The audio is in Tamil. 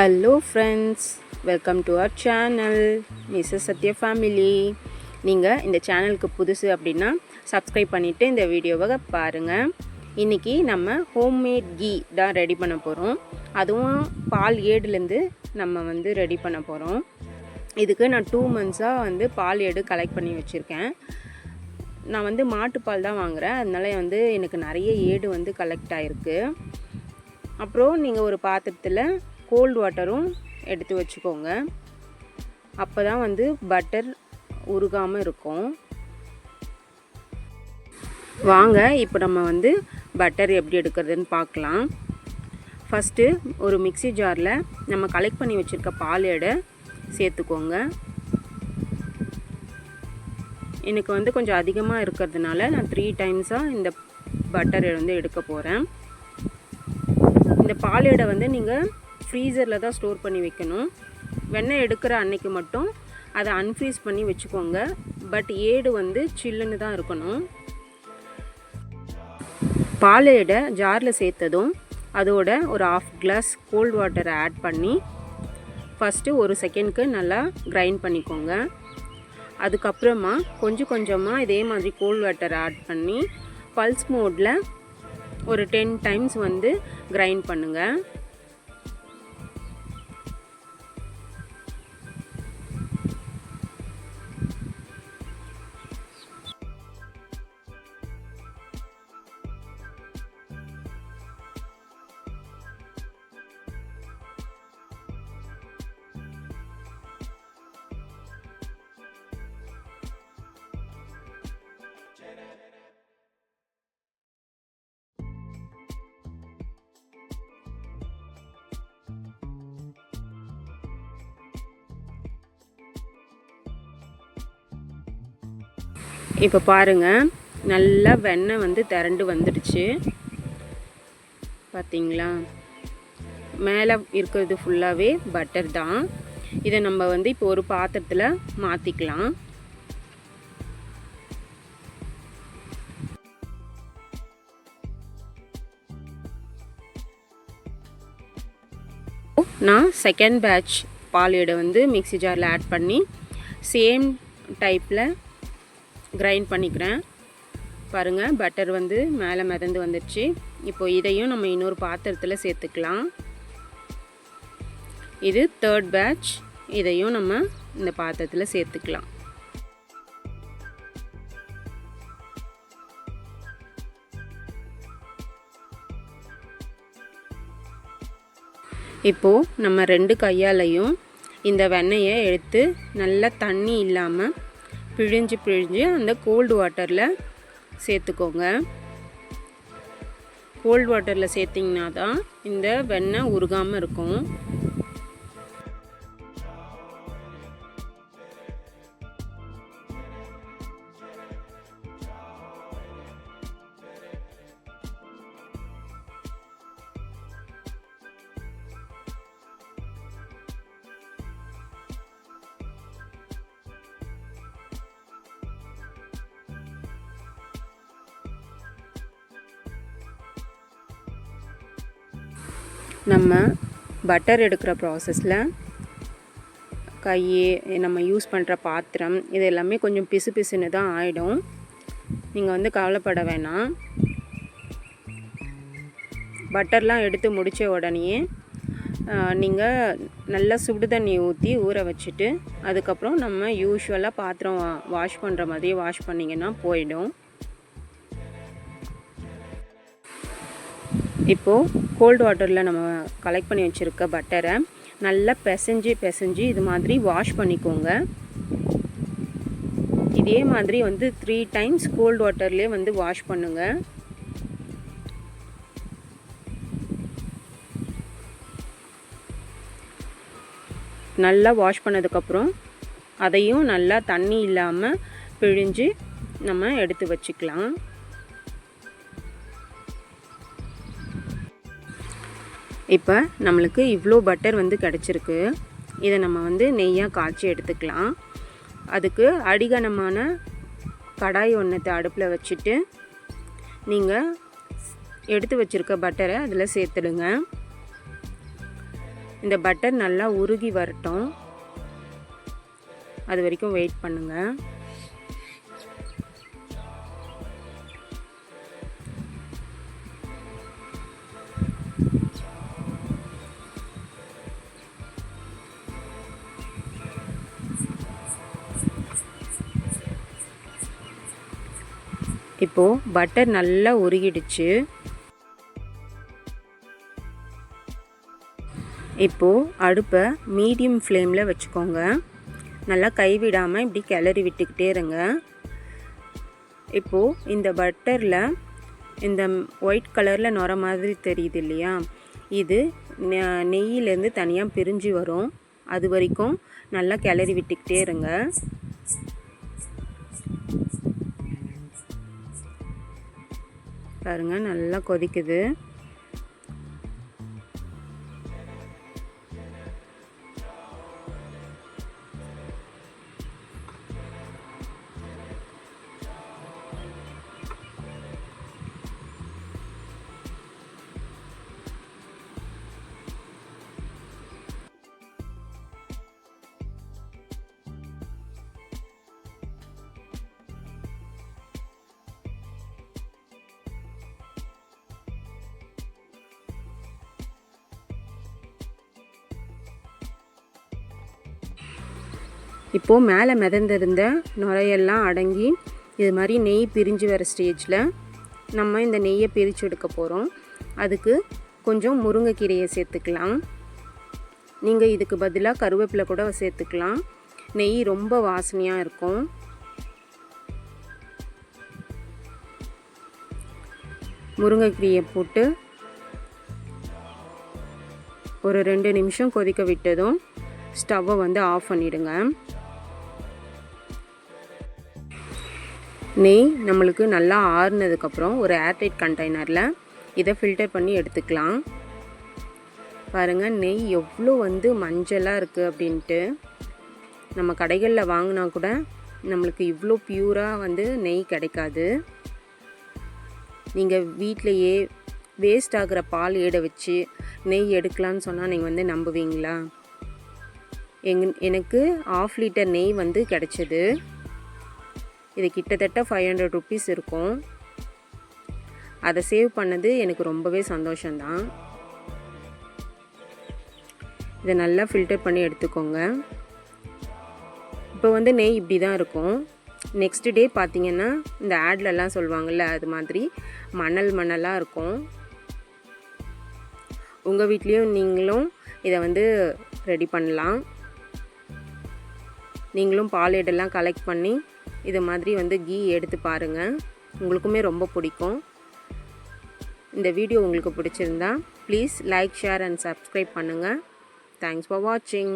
Hello friends welcome to our channel Mrs Sathya family நீங்கள் இந்த சேனலுக்கு புதுசு அப்படின்னா சப்ஸ்கிரைப் பண்ணிவிட்டு இந்த வீடியோவை பாருங்கள் இன்றைக்கி நம்ம ஹோம்மேட் கீ தான் ரெடி பண்ண போகிறோம் அதுவும் பால் ஏடுலேருந்து நம்ம வந்து ரெடி பண்ண போகிறோம் இதுக்கு நான் டூ மந்த்ஸாக வந்து பால் ஏடு கலெக்ட் பண்ணி வச்சுருக்கேன். நான் வந்து மாட்டுப்பால் தான் வாங்குகிறேன் அதனால வந்து எனக்கு நிறைய ஏடு வந்து கலெக்ட் ஆகிருக்கு அப்புறம் நீங்கள் ஒரு பாத்திரத்தில் கோல்டு வாட்டரும் எடுத்து வச்சுக்கோங்க. அப்போ தான் வந்து பட்டர் உருகாமல் இருக்கும். வாங்க இப்போ நம்ம வந்து பட்டர் எப்படி எடுக்கிறதுன்னு பார்க்கலாம். ஃபஸ்ட்டு ஒரு மிக்ஸி ஜாரில் நம்ம கலெக்ட் பண்ணி வச்சுருக்க பால் எடை சேர்த்துக்கோங்க. எனக்கு வந்து கொஞ்சம் அதிகமாக இருக்கிறதுனால நான் த்ரீ டைம்ஸாக இந்த பட்டர் வந்து எடுக்க போகிறேன் இந்த பால் எடை வந்து நீங்கள் ஃப்ரீசரில் தான் ஸ்டோர் பண்ணி வைக்கணும். வெண்ணெய் எடுக்கிற அன்னைக்கு மட்டும் அதை அன்ஃப்ரீஸ் பண்ணி வச்சுக்கோங்க. பட் ஏடு வந்து சில்லுன்னு தான் இருக்கணும். பால் ஜாரில் சேர்த்ததும் அதோட ஒரு ஆஃப் கிளாஸ் கோல்ட் வாட்டரை ஆட் பண்ணி ஃபஸ்ட்டு ஒரு செகண்ட்க்கு நல்லா கிரைண்ட் பண்ணிக்கோங்க. அதுக்கப்புறமா கொஞ்சம் கொஞ்சமாக இதே மாதிரி கோல்ட் வாட்டரை ஆட் பண்ணி பல்ஸ் மோடில் ஒரு டென் டைம்ஸ் வந்து கிரைண்ட் பண்ணுங்கள் இப்போ பாருங்கள் நல்லா வெண்ணெய் வந்து திரண்டு வந்துடுச்சு. பார்த்தீங்களா மேலே இருக்கிறது ஃபுல்லாகவே பட்டர் தான். இதை நம்ம வந்து இப்போ ஒரு பாத்திரத்தில் மாற்றிக்கலாம் நான் செகண்ட் பேட்ச் பாலியடை வந்து மிக்ஸி ஜாரில் ஆட் பண்ணி சேம் டைப்பில் கிரைண்ட் பண்ணிக்கிறேன். பாருங்கள் பட்டர் வந்து மேலே மிதந்து வந்துடுச்சு இப்போ இதையும் நம்ம இன்னொரு பாத்திரத்தில் சேர்த்துக்கலாம். இது தேர்ட் பேட்ச் இதையும் நம்ம இந்த பாத்திரத்தில் சேர்த்துக்கலாம். இப்போது நம்ம ரெண்டு கையாலையும் இந்த வெண்ணெயை எடுத்து நல்லா தண்ணி இல்லாமல் பிழிஞ்சு பிழிஞ்சு அந்த கோல்டு வாட்டரில் சேர்த்துக்கோங்க. கோல்டு வாட்டரில் சேர்த்திங்கன்னா தான் இந்த வெண்ணெய் உருகாமல் இருக்கும். நம்ம பட்டர் எடுக்கிற ப்ராசஸில் கை நம்ம யூஸ் பண்ணுற பாத்திரம் இது எல்லாமே கொஞ்சம் பிசு பிசுன்னு தான் ஆகிடும் நீங்கள் வந்து கவலைப்பட வேணாம். பட்டர்லாம் எடுத்து முடித்த உடனேயே நீங்கள் நல்லா சுடு தண்ணி ஊற்றி ஊற வச்சுட்டு அதுக்கப்புறம் நம்ம யூஸ்வலாக பாத்திரம் வாஷ் பண்ணுற மாதிரி வாஷ் பண்ணிங்கன்னா போயிடும். இப்போது கோல்டு வாட்டரில் நம்ம கலெக்ட் பண்ணி வச்சுருக்க பட்டரை நல்லா பிசைஞ்சு பிசைஞ்சு இது மாதிரி வாஷ் பண்ணிக்கோங்க. இதே மாதிரி வந்து த்ரீ டைம்ஸ் கோல்டு வாட்டர்லேயே வந்து வாஷ் பண்ணுங்கள் நல்லா வாஷ் பண்ணதுக்கப்புறம் அதையும் நல்லா தண்ணி இல்லாமல் பிழிஞ்சு நம்ம எடுத்து வச்சுக்கலாம். இப்போ நம்மளுக்கு இவ்வளோ பட்டர் வந்து கிடச்சிருக்கு. இதை நம்ம வந்து நெய்யாக காய்ச்சி எடுத்துக்கலாம். அதுக்கு அடிகனமான கடாய் ஒன்றத்தை அடுப்பில் வச்சுட்டு நீங்கள் எடுத்து வச்சுருக்க பட்டரை அதில் சேர்த்துடுங்க. இந்த பட்டர் நல்லா உருகி வரட்டும். அது வரைக்கும் வெயிட் பண்ணுங்கள் இப்போது பட்டர் நல்லா உருகிடுச்சு. இப்போது அடுப்பை மீடியம் ஃப்ளேமில் வச்சுக்கோங்க. நல்லா கைவிடாமல் இப்படி கிளறி விட்டுக்கிட்டே இருங்க. இப்போது இந்த பட்டரில் இந்த ஒயிட் கலரில் நுர மாதிரி தெரியுது இல்லையா? இது நெய்யிலேருந்து தனியாக பிரிஞ்சு வரும். அது வரைக்கும் நல்லா கிளறி விட்டுக்கிட்டே இருங்க. பாருங்கள் நல்லா கொதிக்குது. இப்போது மேலே மிதந்திருந்த நுரையெல்லாம் அடங்கி இது மாதிரி நெய் பிரிஞ்சு வர ஸ்டேஜில் நம்ம இந்த நெய்யை பிரித்து எடுக்க போகிறோம் அதுக்கு கொஞ்சம் முருங்கைக்கீரையை சேர்த்துக்கலாம். நீங்கள் இதுக்கு பதிலாக கருவேப்பிலை கூட சேர்த்துக்கலாம். நெய் ரொம்ப வாசனையாக இருக்கும். முருங்கைக்கீரையை போட்டு ஒரு ரெண்டு நிமிஷம் கொதிக்க விட்டதும் ஸ்டவ்வை வந்து ஆஃப் பண்ணிவிடுங்க நெய் நம்மளுக்கு நல்லா ஆறுனதுக்கப்புறம் ஒரு ஏர்டைட் கண்டெய்னரில் இதை ஃபில்டர் பண்ணி எடுத்துக்கலாம். பாருங்கள் நெய் எவ்வளோ வந்து மஞ்சளாக இருக்குது அப்படின்ட்டு. நம்ம கடைகளில் வாங்கினா கூட நம்மளுக்கு இவ்வளோ பியூராக வந்து நெய் கிடைக்காது. நீங்கள் வீட்டிலையே வேஸ்ட் ஆகிற பால் ஏட வச்சு நெய் எடுக்கலான்னு சொன்னால் நீங்கள் வந்து நம்புவீங்களா? எங் எனக்கு ஆஃப் லிட்டர் நெய் வந்து கிடச்சிது. இது கிட்டத்தட்ட ஃபைவ் ஹண்ட்ரட் ருப்பீஸ் இருக்கும். அதை சேவ் பண்ணது எனக்கு ரொம்பவே சந்தோஷந்தான் இதை நல்லா ஃபில்டர் பண்ணி எடுத்துக்கோங்க. இப்போ வந்து நெய் இப்படி தான் இருக்கும். நெக்ஸ்ட் டே பார்த்தீங்கன்னா இந்த ஆட்லலாம் சொல்லுவாங்கள்ல அது மாதிரி மணல் மணலாக இருக்கும். உங்கள் வீட்லேயும் நீங்களும் இதை வந்து ரெடி பண்ணலாம். நீங்களும் பால் எடெல்லாம் கலெக்ட் பண்ணி இது மாதிரி வந்து கீ எடுத்து பாருங்கள் உங்களுக்குமே ரொம்ப பிடிக்கும். இந்த வீடியோ உங்களுக்கு பிடிச்சிருந்தா please like share and subscribe பண்ணுங்கள் தேங்க்ஸ் ஃபார் வாட்சிங்